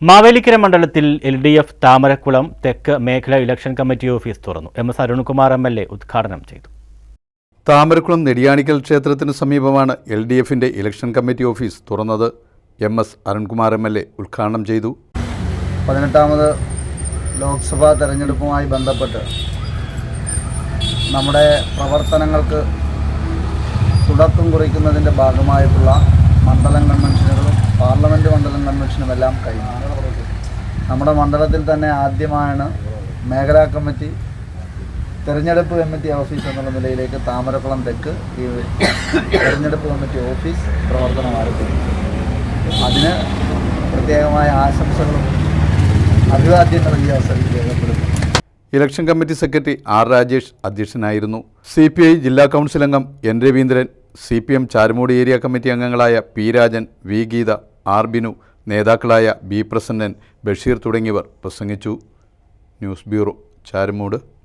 മാവേലിക്കര മണ്ഡലത്തിൽ L D F Thamarakulam തെക്ക് മേഖല ഇലക്ഷൻ കമ്മിറ്റി ഓഫീസ് തുറന്നു. M S Arunkumar M L A ഉദ്ഘാടനം ചെയ്തു. താമരക്കുളം നെടിയാണിക്കൽ ക്ഷേത്രത്തിന് സമീപമാണ് എൽ ഡി എഫിന്റെ ഇലക്ഷൻ കമ്മിറ്റി ഓഫീസ് തുറന്നത്. M S Arunkumar M L A ഉദ്ഘാടനം ചെയ്തു. പതിനെട്ടാമത് ലോക്സഭാ തെരഞ്ഞെടുപ്പുമായി ബന്ധപ്പെട്ട് നമ്മുടെ പ്രവർത്തനങ്ങൾക്ക് തുടക്കം കുറിക്കുന്നതിന്റെ ഭാഗമായിട്ടുള്ള മണ്ഡലം കൺവെൻഷനുകളും പാർലമെന്റ് കൺവെൻഷനും എല്ലാം കഴിഞ്ഞു നമ്മുടെ മണ്ഡലത്തിൽ തന്നെ ആദ്യമാണ് മേഖലാ കമ്മിറ്റി തെരഞ്ഞെടുപ്പ് കമ്മിറ്റി ഓഫീസ് എന്നുള്ള നിലയിലേക്ക് താമരക്കുളം തെക്ക് ഈ തെരഞ്ഞെടുപ്പ് കമ്മിറ്റി ഓഫീസ് പ്രവർത്തനം ആരംഭിക്കും അതിന് പ്രത്യേകമായ ആശംസകളും അഭിവാദ്യങ്ങളും ഈ അവസരത്തിൽ രേഖപ്പെടുത്തുന്നു. Election committee secretary R Rajesh അധ്യക്ഷനായിരുന്നു. സി പി ഐ ജില്ലാ കൗൺസിൽ അംഗം N Raveendran C P M Charummood area committee അംഗങ്ങളായ P Rajan V Geetha R Binu നേതാക്കളായ ബി പ്രസന്നൻ ബഷീർ തുടങ്ങിയവർ പ്രസംഗിച്ചു. News bureau Charummood.